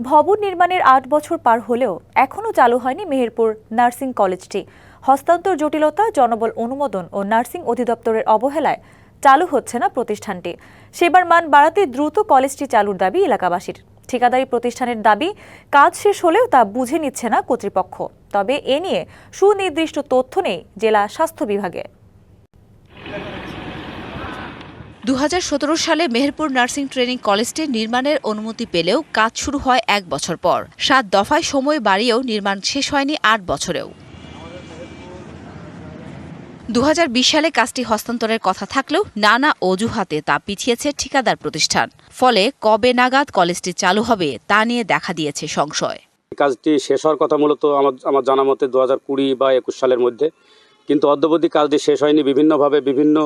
ভবন নির্মাণের আট বছর পার হলেও এখনও চালু হয়নি মেহেরপুর নার্সিং কলেজটি। হস্তান্তর জটিলতা, জনবল অনুমোদন ও নার্সিং অধিদপ্তরের অবহেলায় চালু হচ্ছে না প্রতিষ্ঠানটি। সেবার মান বাড়াতে দ্রুত কলেজটি চালুর দাবি এলাকাবাসীর। ঠিকাদারি প্রতিষ্ঠানের দাবি, কাজ শেষ হলেও তা বুঝে নিচ্ছে না কর্তৃপক্ষ। তবে এ নিয়ে সুনির্দিষ্ট তথ্য নেই জেলা স্বাস্থ্য বিভাগে। দু হাজার সতেরো সালে মেহেরপুর নার্সিং ট্রেনিং কলেজটি নির্মাণের অনুমতি পেলেও কাজ শুরু হয় এক বছর পর। সাত দফায় সময় বাড়িয়েও নির্মাণ শেষ হয়নি আট বছরেও। দু হাজার বিশ সালে কাজটি হস্তান্তরের কথা থাকলেও নানা অজুহাতে তা পিছিয়েছে ঠিকাদার প্রতিষ্ঠান। ফলে কবে নাগাদ কলেজটি চালু হবে তা নিয়ে দেখা দিয়েছে সংশয়। কাজটি শেষ হওয়ার কথা মূলত আমার আমার জানা মতে দু হাজার কুড়ি বা একুশ সালের মধ্যে। কিন্তু অদ্যবধি কাজটি শেষ হয়নি। বিভিন্নভাবে বিভিন্ন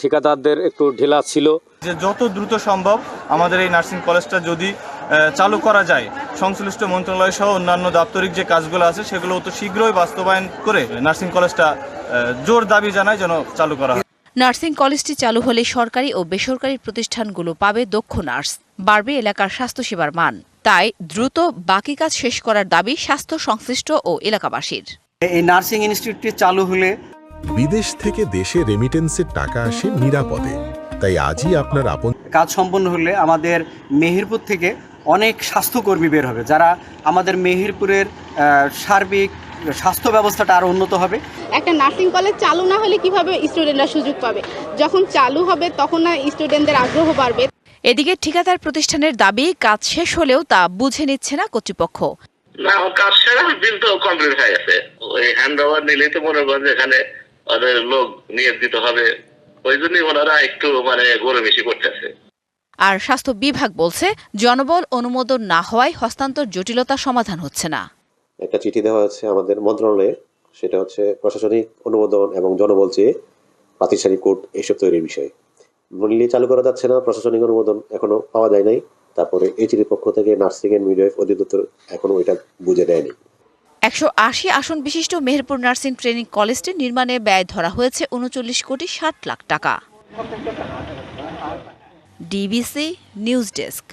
ঠিকাদারদের একটু ঢিলা ছিল। যে যত দ্রুত সম্ভব আমাদের এই নার্সিং কলেজটা যদি আহ, চালু করা যায় সংশ্লিষ্ট মন্ত্রণালয় সহ অন্যান্য দাপ্তরিক যে কাজগুলো আছে সেগুলো অত শীঘ্রই বাস্তবায়ন করে নার্সিং কলেজটা আহ, জোর দাবি জানায় যেন চালু করা হয়। নার্সিং কলেজটি চালু হলে সরকারি ও বেসরকারি প্রতিষ্ঠানগুলো পাবে দক্ষ নার্স বাড়বে এলাকার স্বাস্থ্যসেবার মান। তাই দ্রুত বাকি কাজ শেষ করার দাবি স্বাস্থ্য সংশ্লিষ্ট ও এলাকাবাসীর। এই নার্সিং ইনস্টিটিউটটি চালু হলে বিদেশ থেকে দেশে রেমিটেন্সের টাকা আসে নিরাপদে। তাই আজই আপনার আপন কাজ সম্পন্ন হলে আমাদের মেহেরপুর থেকে অনেক স্বাস্থ্যকর্মী বের হবে যারা আমাদের মেহেরপুরের আহ, সার্বিক স্বাস্থ্য ব্যবস্থাটা আরও উন্নত হবে। একটা নার্সিং কলেজ চালু না হলে কীভাবে স্টুডেন্টরা সুযোগ পাবে? যখন চালু হবে তখন না স্টুডেন্টদের আগ্রহ বাড়বে। এদিকে ঠিকাদার প্রতিষ্ঠানের দাবি কাজ শেষ হলেও তা বুঝে নিচ্ছে না কর্তৃপক্ষ। না কাজ সেরা বিল তো কমপ্লিট হয়ে গেছে। ওই হ্যান্ড ওভার নিলেই তো মনে করেন যে এখানে ওদের লোক নিয়োগ দিতে হবে। ওই জন্যই ওনারা একটু মানে গরু বেশি করতেছে। আর স্বাস্থ্য বিভাগ বলছে জনবল অনুমোদন না হওয়ায় হস্তান্তর জটিলতা সমাধান হচ্ছে না। একটা চিঠি দেওয়া হচ্ছে আমাদের মন্ত্রণালয়ে। সেটা হচ্ছে প্রশাসনিক অনুমোদন এবং জনবল চেয়ে প্রাতিষ্ঠানিক কোড এইসব তৈরির বিষয়ে। মূল্যে চালু করা যাচ্ছে না প্রশাসনিক অনুমোদন এখনও পাওয়া যায় নাই। তারপরে এই চিঠির পক্ষ থেকে নার্সিং এন্ড মিডওয়াইফ অধিদপ্তর এখনও এটা বুঝে দেয়নি একশো আশি আসন বিশিষ্ট মেহেরপুর নার্সিং ট্রেনিং কলেজটি নির্মাণে ব্যয় ধরা হয়েছে উনচল্লিশ কোটি ষাট লাখ টাকা। DBC news desk.